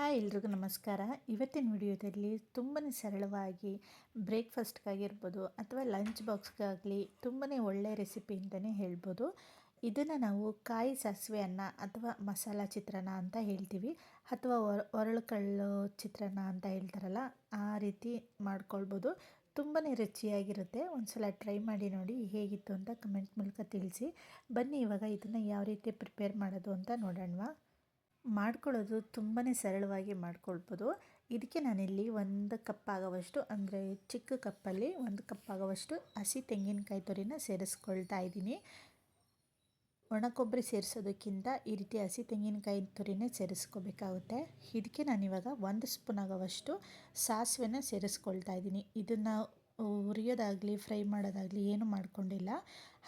Hi ಎಲ್ರಿಗೂ ನಮಸ್ಕಾರ. ಇವತ್ತಿನ ವಿಡಿಯೋದಲ್ಲಿ ತುಂಬಾ ಸರಳವಾಗಿ ಬ್ರೇಕ್ಫಾಸ್ಟ್ಗಾಗಿರ್ಬೋದು ಅಥವಾ ಲಂಚ್ ಬಾಕ್ಸ್ಗಾಗಲಿ ತುಂಬಾ ಒಳ್ಳೆಯ ರೆಸಿಪಿ ಅಂತಲೇ ಹೇಳ್ಬೋದು. ಇದನ್ನು ನಾವು ಕಾಯಿ ಸಾಸಿವೆ ಅನ್ನ ಅಥವಾ ಮಸಾಲ ಚಿತ್ರಾನ್ನ ಅಂತ ಹೇಳ್ತೀವಿ. ಅಥವಾ ಒರ ಒರಳುಕಳ್ಳು ಚಿತ್ರಾನ್ನ ಅಂತ ಹೇಳ್ತಾರಲ್ಲ, ಆ ರೀತಿ ಮಾಡ್ಕೊಳ್ಬೋದು. ತುಂಬಾ ರುಚಿಯಾಗಿರುತ್ತೆ. ಒಂದು ಸಲ ಟ್ರೈ ಮಾಡಿ ನೋಡಿ ಹೇಗಿತ್ತು ಅಂತ ಕಮೆಂಟ್ ಮೂಲಕ ತಿಳಿಸಿ. ಬನ್ನಿ ಇವಾಗ ಇದನ್ನು ಯಾವ ರೀತಿ ಪ್ರಿಪೇರ್ ಮಾಡೋದು ಅಂತ ನೋಡೋಣವಾ. ಮಾಡ್ಕೊಳ್ಳೋದು ತುಂಬಾ ಸರಳವಾಗಿ ಮಾಡ್ಕೊಳ್ಬೋದು. ಇದಕ್ಕೆ ನಾನಿಲ್ಲಿ ಒಂದು ಕಪ್ ಆಗೋವಷ್ಟು ಅಂದರೆ ಚಿಕ್ಕ ಕಪ್ಪಲ್ಲಿ ಒಂದು ಕಪ್ ಆಗೋವಷ್ಟು ಹಸಿ ತೆಂಗಿನಕಾಯಿ ತುರಿನ ಸೇರಿಸ್ಕೊಳ್ತಾ ಇದ್ದೀನಿ. ಒಣ ಕೊಬ್ಬರಿ ಸೇರಿಸೋದಕ್ಕಿಂತ ಈ ರೀತಿ ಹಸಿ ತೆಂಗಿನಕಾಯಿ ತುರಿನೇ ಸೇರಿಸ್ಕೋಬೇಕಾಗುತ್ತೆ. ಇದಕ್ಕೆ ನಾನಿವಾಗ ಒಂದು ಸ್ಪೂನ್ ಆಗೋವಷ್ಟು ಸಾಸಿವೆನ ಸೇರಿಸ್ಕೊಳ್ತಾ ಇದ್ದೀನಿ. ಇದನ್ನು ಹುರಿಯೋದಾಗಲಿ, ಫ್ರೈ ಮಾಡೋದಾಗಲಿ ಏನು ಮಾಡ್ಕೊಂಡಿಲ್ಲ.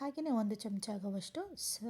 ಹಾಗೆಯೇ ಒಂದು ಚಮಚ ಆಗೋವಷ್ಟು ಸ,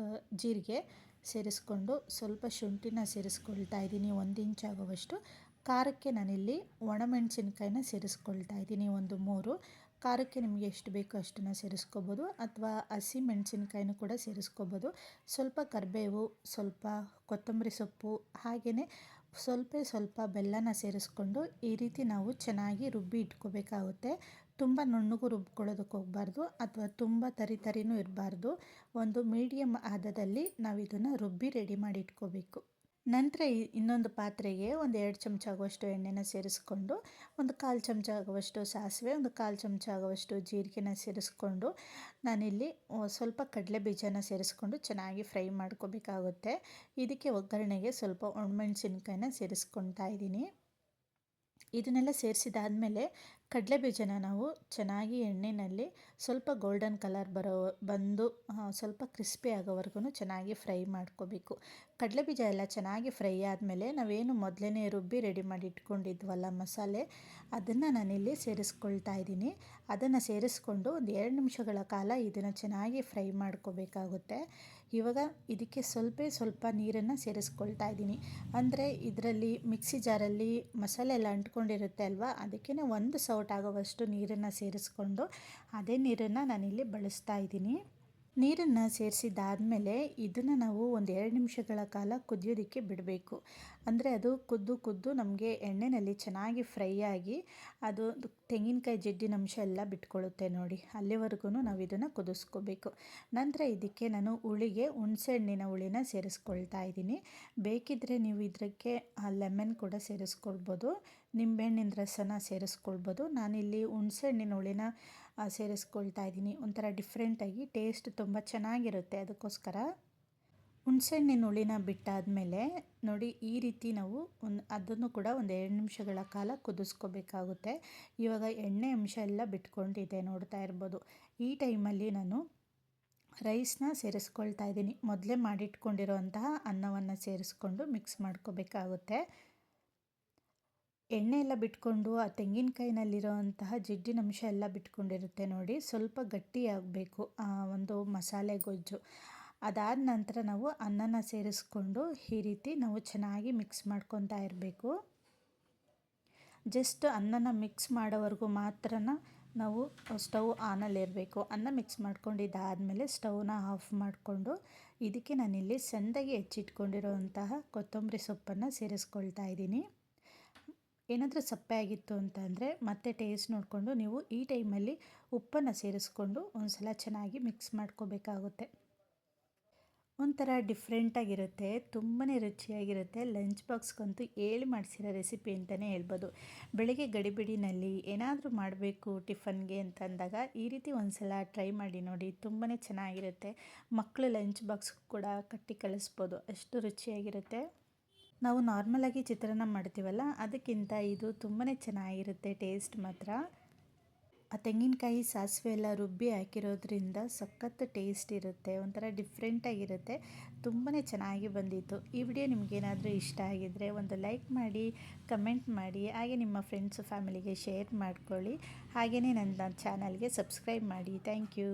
ಜೀರಿಗೆ ಸೇರಿಸ್ಕೊಂಡು ಸ್ವಲ್ಪ ಶುಂಠಿನ ಸೇರಿಸ್ಕೊಳ್ತಾ ಇದ್ದೀನಿ. ಒಂದು ಇಂಚ್ ಆಗುವಷ್ಟು. ಖಾರಕ್ಕೆ ನಾನಿಲ್ಲಿ ಒಣಮೆಣಸಿನ್ಕಾಯಿನ ಸೇರಿಸ್ಕೊಳ್ತಾ ಇದ್ದೀನಿ. ಒಂದು ಮೂರು. ಖಾರಕ್ಕೆ ನಿಮಗೆ ಎಷ್ಟು ಬೇಕೋ ಅಷ್ಟನ್ನು ಸೇರಿಸ್ಕೋಬೋದು. ಅಥವಾ ಹಸಿ ಮೆಣಸಿನ್ಕಾಯಿನೂ ಕೂಡ ಸೇರಿಸ್ಕೋಬೋದು. ಸ್ವಲ್ಪ ಕರಿಬೇವು, ಸ್ವಲ್ಪ ಕೊತ್ತಂಬರಿ ಸೊಪ್ಪು ಹಾಗೆಯೇ ಸ್ವಲ್ಪ ಸ್ವಲ್ಪ ಬೆಲ್ಲನ ಸೇರಿಸ್ಕೊಂಡು ಈ ರೀತಿ ನಾವು ಚೆನ್ನಾಗಿ ರುಬ್ಬಿ ಇಟ್ಕೋಬೇಕಾಗುತ್ತೆ. ತುಂಬ ನುಣ್ಣಗೂ ರುಬ್ಕೊಳ್ಳೋದಕ್ಕೆ ಹೋಗ್ಬಾರ್ದು ಅಥವಾ ತುಂಬ ತರಿ ತರಿನೂ ಇರಬಾರ್ದು. ಒಂದು ಮೀಡಿಯಮ್ ಆದದಲ್ಲಿ ನಾವು ಇದನ್ನು ರುಬ್ಬಿ ರೆಡಿ ಮಾಡಿ ಇಟ್ಕೋಬೇಕು. ನಂತರ ಇನ್ನೊಂದು ಪಾತ್ರೆಗೆ ಒಂದು ಎರಡು ಚಮಚ ಆಗುವಷ್ಟು ಎಣ್ಣೆನ ಸೇರಿಸ್ಕೊಂಡು, ಒಂದು ಕಾಲು ಚಮಚ ಆಗುವಷ್ಟು ಸಾಸಿವೆ, ಒಂದು ಕಾಲು ಚಮಚ ಆಗುವಷ್ಟು ಜೀರಿಗೆನ ಸೇರಿಸ್ಕೊಂಡು, ನಾನಿಲ್ಲಿ ಸ್ವಲ್ಪ ಕಡಲೆ ಬೀಜನ ಸೇರಿಸ್ಕೊಂಡು ಚೆನ್ನಾಗಿ ಫ್ರೈ ಮಾಡ್ಕೋಬೇಕಾಗುತ್ತೆ. ಇದಕ್ಕೆ ಒಗ್ಗರಣೆಗೆ ಸ್ವಲ್ಪ ಒಣಮೆಣಸಿನ್ಕಾಯಿನ ಸೇರಿಸ್ಕೊತಾ ಇದ್ದೀನಿ. ಇದನ್ನೆಲ್ಲ ಸೇರಿಸಿದಾದಮೇಲೆ ಕಡಲೆ ಬೀಜನ ನಾವು ಚೆನ್ನಾಗಿ ಎಣ್ಣೆಯಲ್ಲಿ ಸ್ವಲ್ಪ ಗೋಲ್ಡನ್ ಕಲರ್ ಬರೋ, ಬಂದು ಸ್ವಲ್ಪ ಕ್ರಿಸ್ಪಿ ಆಗೋವರೆಗೂ ಚೆನ್ನಾಗಿ ಫ್ರೈ ಮಾಡ್ಕೋಬೇಕು. ಕಡಲೆಬೀಜ ಎಲ್ಲ ಚೆನ್ನಾಗಿ ಫ್ರೈ ಆದಮೇಲೆ ನಾವೇನು ಮೊದಲೇ ರುಬ್ಬಿ ರೆಡಿ ಮಾಡಿ ಇಟ್ಕೊಂಡಿದ್ವಲ್ಲ ಮಸಾಲೆ, ಅದನ್ನು ನಾನಿಲ್ಲಿ ಸೇರಿಸ್ಕೊಳ್ತಾ ಇದ್ದೀನಿ. ಅದನ್ನು ಸೇರಿಸ್ಕೊಂಡು ಒಂದು ಎರಡು ನಿಮಿಷಗಳ ಕಾಲ ಇದನ್ನು ಚೆನ್ನಾಗಿ ಫ್ರೈ ಮಾಡ್ಕೋಬೇಕಾಗುತ್ತೆ. ಇವಾಗ ಇದಕ್ಕೆ ಸ್ವಲ್ಪ ಸ್ವಲ್ಪ ನೀರನ್ನು ಸೇರಿಸ್ಕೊಳ್ತಾ ಇದ್ದೀನಿ. ಅಂದರೆ ಇದರಲ್ಲಿ ಮಿಕ್ಸಿ ಜಾರಲ್ಲಿ ಮಸಾಲೆ ಎಲ್ಲ ಅಂಟ್ಕೊಂಡಿರುತ್ತೆ ಅಲ್ವಾ? ಅದಕ್ಕೇ ಒಂದು ಸೌಟ್ ಆಗೋವಷ್ಟು ನೀರನ್ನು ಸೇರಿಸ್ಕೊಂಡು ಅದೇ ನೀರನ್ನು ನಾನಿಲ್ಲಿ ಬಳಸ್ತಾ ಇದ್ದೀನಿ. ನೀರನ್ನು ಸೇರಿಸಿದಾದಮೇಲೆ ಇದನ್ನು ನಾವು ಒಂದು ಎರಡು ನಿಮಿಷಗಳ ಕಾಲ ಕುದಿಯೋದಕ್ಕೆ ಬಿಡಬೇಕು. ಅಂದರೆ ಅದು ಕುದ್ದು ಕುದ್ದು ನಮಗೆ ಎಣ್ಣೆಯಲ್ಲಿ ಚೆನ್ನಾಗಿ ಫ್ರೈ ಆಗಿ ಅದು ತೆಂಗಿನಕಾಯಿ ಜಿಡ್ಡಿನ ಅಂಶ ಎಲ್ಲ ಬಿಟ್ಕೊಳ್ಳುತ್ತೆ ನೋಡಿ. ಅಲ್ಲಿವರೆಗೂ ನಾವು ಇದನ್ನು ಕುದಿಸ್ಕೋಬೇಕು. ನಂತರ ಇದಕ್ಕೆ ನಾನು ಹುಳಿಗೆ ಹುಣಸೆ ಹಣ್ಣಿನ ಹುಳಿನ ಸೇರಿಸ್ಕೊಳ್ತಾ ಇದ್ದೀನಿ. ಬೇಕಿದ್ದರೆ ನೀವು ಇದಕ್ಕೆ ಲೆಮನ್ ಕೂಡ ಸೇರಿಸ್ಕೊಳ್ಬೋದು. ನಿಂಬೆಹಣ್ಣಿನ ರಸನ ಸೇರಿಸ್ಕೊಳ್ಬೋದು. ನಾನಿಲ್ಲಿ ಹುಣಸೆ ಹಣ್ಣಿನ ಹುಳಿನ ಸೇರಿಸ್ಕೊಳ್ತಾ ಇದ್ದೀನಿ. ಒಂಥರ ಡಿಫ್ರೆಂಟಾಗಿ ಟೇಸ್ಟ್ ತುಂಬ ಚೆನ್ನಾಗಿರುತ್ತೆ ಅದಕ್ಕೋಸ್ಕರ. ಹುಣಸೆಹಣ್ಣಿನ ಹುಳಿನ ಬಿಟ್ಟಾದಮೇಲೆ ನೋಡಿ ಈ ರೀತಿ ನಾವು ಒಂದು, ಅದನ್ನು ಕೂಡ ಒಂದು ಎರಡು ನಿಮಿಷಗಳ ಕಾಲ ಕುದಿಸ್ಕೋಬೇಕಾಗುತ್ತೆ. ಇವಾಗ ಎಣ್ಣೆ ಅಂಶ ಎಲ್ಲ ಬಿಟ್ಕೊಂಡಿದೆ ನೋಡ್ತಾ ಇರ್ಬೋದು. ಈ ಟೈಮಲ್ಲಿ ನಾನು ರೈಸ್ನ ಸೇರಿಸ್ಕೊಳ್ತಾ ಇದ್ದೀನಿ. ಮೊದಲೇ ಮಾಡಿಟ್ಕೊಂಡಿರೋಂತಹ ಅನ್ನವನ್ನು ಸೇರಿಸ್ಕೊಂಡು ಮಿಕ್ಸ್ ಮಾಡ್ಕೋಬೇಕಾಗುತ್ತೆ. ಎಣ್ಣೆ ಎಲ್ಲ ಬಿಟ್ಕೊಂಡು ಆ ತೆಂಗಿನಕಾಯಿನಲ್ಲಿರೋ ಅಂತಹ ಜಿಡ್ಡಿನ ಅಂಶ ಎಲ್ಲ ಬಿಟ್ಕೊಂಡಿರುತ್ತೆ ನೋಡಿ. ಸ್ವಲ್ಪ ಗಟ್ಟಿಯಾಗಬೇಕು ಆ ಒಂದು ಮಸಾಲೆ ಗೊಜ್ಜು. ಅದಾದ ನಂತರ ನಾವು ಅನ್ನನ ಸೇರಿಸ್ಕೊಂಡು ಈ ರೀತಿ ನಾವು ಚೆನ್ನಾಗಿ ಮಿಕ್ಸ್ ಮಾಡ್ಕೊತಾ ಇರಬೇಕು. ಜಸ್ಟ್ ಅನ್ನನ ಮಿಕ್ಸ್ ಮಾಡೋವರೆಗೂ ಮಾತ್ರ ನಾವು ಸ್ಟವ್ ಆನಲ್ಲಿರಬೇಕು. ಅನ್ನ ಮಿಕ್ಸ್ ಮಾಡ್ಕೊಂಡಿದ್ದಾದಮೇಲೆ ಸ್ಟವ್ನ ಆಫ್ ಮಾಡಿಕೊಂಡು ಇದಕ್ಕೆ ನಾನಿಲ್ಲಿ ಸಂದಗೆ ಹೆಚ್ಚಿಟ್ಕೊಂಡಿರೋಂತಹ ಕೊತ್ತಂಬರಿ ಸೊಪ್ಪನ್ನು ಸೇರಿಸ್ಕೊಳ್ತಾ ಇದ್ದೀನಿ. ಏನಾದರೂ ಸಪ್ಪೆ ಆಗಿತ್ತು ಅಂತಂದರೆ ಮತ್ತೆ ಟೇಸ್ಟ್ ನೋಡಿಕೊಂಡು ನೀವು ಈ ಟೈಮಲ್ಲಿ ಉಪ್ಪನ್ನು ಸೇರಿಸ್ಕೊಂಡು ಒಂದು ಸಲ ಚೆನ್ನಾಗಿ ಮಿಕ್ಸ್ ಮಾಡ್ಕೋಬೇಕಾಗುತ್ತೆ. ಒಂಥರ ಡಿಫ್ರೆಂಟಾಗಿರುತ್ತೆ ತುಂಬಾ ರುಚಿಯಾಗಿರುತ್ತೆ. ಲಂಚ್ ಬಾಕ್ಸ್ಗಂತೂ ಹೇಳಿ ಮಾಡಿಸಿರೋ ರೆಸಿಪಿ ಅಂತಲೇ ಹೇಳ್ಬೋದು. ಬೆಳಗ್ಗೆ ಗಡಿಬಿಡಿನಲ್ಲಿ ಏನಾದರೂ ಮಾಡಬೇಕು ಟಿಫನ್ಗೆ ಅಂತಂದಾಗ ಈ ರೀತಿ ಒಂದು ಸಲ ಟ್ರೈ ಮಾಡಿ ನೋಡಿ ತುಂಬಾ ಚೆನ್ನಾಗಿರುತ್ತೆ. ಮಕ್ಕಳು ಲಂಚ್ ಬಾಕ್ಸ್ ಕೂಡ ಕಟ್ಟಿ ಕಳಿಸ್ಬೋದು. ಅಷ್ಟು ರುಚಿಯಾಗಿರುತ್ತೆ. ನಾವು ನಾರ್ಮಲಾಗಿ ಚಿತ್ರಾನ್ನ ಮಾಡ್ತೀವಲ್ಲ, ಅದಕ್ಕಿಂತ ಇದು ತುಂಬಾ ಚೆನ್ನಾಗಿರುತ್ತೆ ಟೇಸ್ಟ್ ಮಾತ್ರ. ಆ ತೆಂಗಿನಕಾಯಿ ಸಾಸಿವೆ ಎಲ್ಲ ರುಬ್ಬಿ ಹಾಕಿರೋದ್ರಿಂದ ಸಖತ್ ಟೇಸ್ಟ್ ಇರುತ್ತೆ, ಒಂಥರ ಡಿಫ್ರೆಂಟಾಗಿರುತ್ತೆ ತುಂಬಾ ಚೆನ್ನಾಗಿ ಬಂದಿತ್ತು. ಈ ವಿಡಿಯೋ ನಿಮಗೇನಾದರೂ ಇಷ್ಟ ಆಗಿದ್ದರೆ ಒಂದು ಲೈಕ್ ಮಾಡಿ ಕಮೆಂಟ್ ಮಾಡಿ, ಹಾಗೆ ನಿಮ್ಮ ಫ್ರೆಂಡ್ಸು ಫ್ಯಾಮಿಲಿಗೆ ಶೇರ್ ಮಾಡ್ಕೊಳ್ಳಿ. ಹಾಗೆಯೇ ನನ್ನ ಚಾನಲ್ಗೆ ಸಬ್ಸ್ಕ್ರೈಬ್ ಮಾಡಿ. Thank you